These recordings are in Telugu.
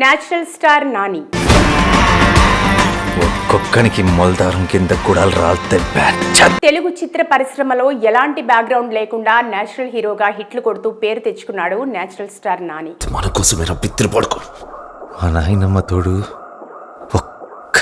Natural star Nani. ఒక్కొక్కనికి మొలదారం కింద గుడాలు రాలితే తెలుగు చిత్ర పరిశ్రమలో ఎలాంటి బ్యాక్గ్రౌండ్ లేకుండా నేచురల్ హీరోగా హిట్లు కొడుతూ పేరు తెచ్చుకున్నాడు నేచురల్ స్టార్ నాని. మన పిత్రి పడుకో. మా నాయనమ్మ తోడు ఒక్క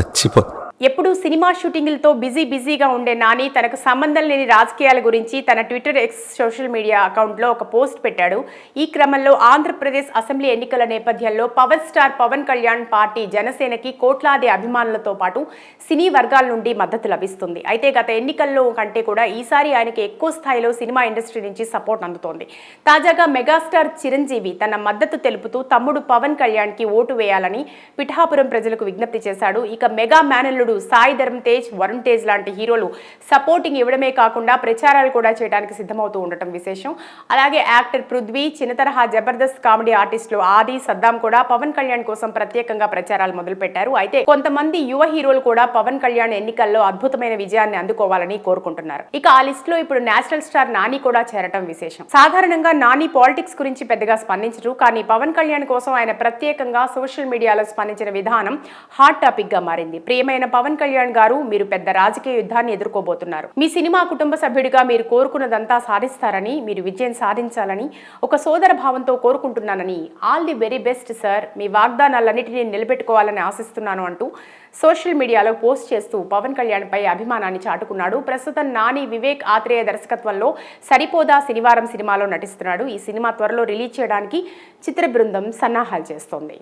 చచ్చిపో ఎప్పుడూ సినిమా షూటింగ్లతో బిజీ బిజీగా ఉండే నాని తనకు సంబంధం లేని రాజకీయాల గురించి తన ట్విట్టర్ ఎక్స్ సోషల్ మీడియా అకౌంట్లో ఒక పోస్ట్ పెట్టాడు. ఈ క్రమంలో ఆంధ్రప్రదేశ్ అసెంబ్లీ ఎన్నికల నేపథ్యంలో power star Pawan Kalyan party జనసేనకి కోట్లాది అభిమానులతో పాటు సినీ వర్గాల నుండి మద్దతు లభిస్తుంది. అయితే గత ఎన్నికల్లో కంటే కూడా ఈసారి ఆయనకి ఎక్కువ స్థాయిలో సినిమా ఇండస్ట్రీ నుంచి సపోర్ట్ అందుతోంది. తాజాగా మెగాస్టార్ చిరంజీవి తన మద్దతు తెలుపుతూ తమ్ముడు పవన్ కళ్యాణ్కి ఓటు వేయాలని పిఠాపురం ప్రజలకు విజ్ఞప్తి చేశాడు. ఇక మెగా మేనల్లుడు సాయి ధర్మ్ తేజ్ వరుణ్ తేజ్ లాంటి హీరోలు సపోర్టింగ్ ఇవ్వడమే కాకుండా ప్రచారాలు కూడా చేయడానికి సిద్ధమవుతూ ఉండటం విశేషం. అలాగే యాక్టర్ పృథ్వీ చిన్న తరహా జబర్దస్త్ కామెడీ ఆర్టిస్టులు ఆది సద్దాం కూడా పవన్ కళ్యాణ్ కోసం ప్రత్యేకంగా ప్రచారాలు మొదలుపెట్టారు. అయితే కొంతమంది యువ హీరోలు కూడా పవన్ కళ్యాణ్ ఎన్నికల్లో అద్భుతమైన విజయాన్ని అందుకోవాలని కోరుకుంటున్నారు. ఇక ఆ లిస్ట్లో ఇప్పుడు నేషనల్ స్టార్ నాని కూడా చేరటం విశేషం. సాధారణంగా నాని పాలిటిక్స్ గురించి పెద్దగా స్పందించరు. కానీ పవన్ కళ్యాణ్ కోసం ఆయన ప్రత్యేకంగా సోషల్ మీడియాలో స్పందించిన విధానం హాట్ టాపిక్గా మారింది. ప్రియమైన పవన్ కళ్యాణ్ గారు మీరు పెద్ద రాజకీయ యుద్ధాన్ని ఎదుర్కోబోతున్నారు. మీ సినిమా కుటుంబ సభ్యుడిగా మీరు కోరుకున్నదంతా సాధిస్తారని మీరు విజయం సాధించాలని ఒక సోదర భావంతో కోరుకుంటున్నానని all the very best sir మీ వాగ్దానాలన్నిటినీ నిలబెట్టుకోవాలని ఆశిస్తున్నాను అంటూ సోషల్ మీడియాలో పోస్ట్ చేస్తూ పవన్ కళ్యాణ్ పై అభిమానాన్ని చాటుకున్నాడు. ప్రస్తుతం నాని వివేక్ ఆత్రేయ దర్శకత్వంలో సరిపోదా శనివారం సినిమాలో నటిస్తున్నాడు. ఈ సినిమా త్వరలో రిలీజ్ చేయడానికి చిత్ర బృందం సన్నాహాలు చేస్తోంది.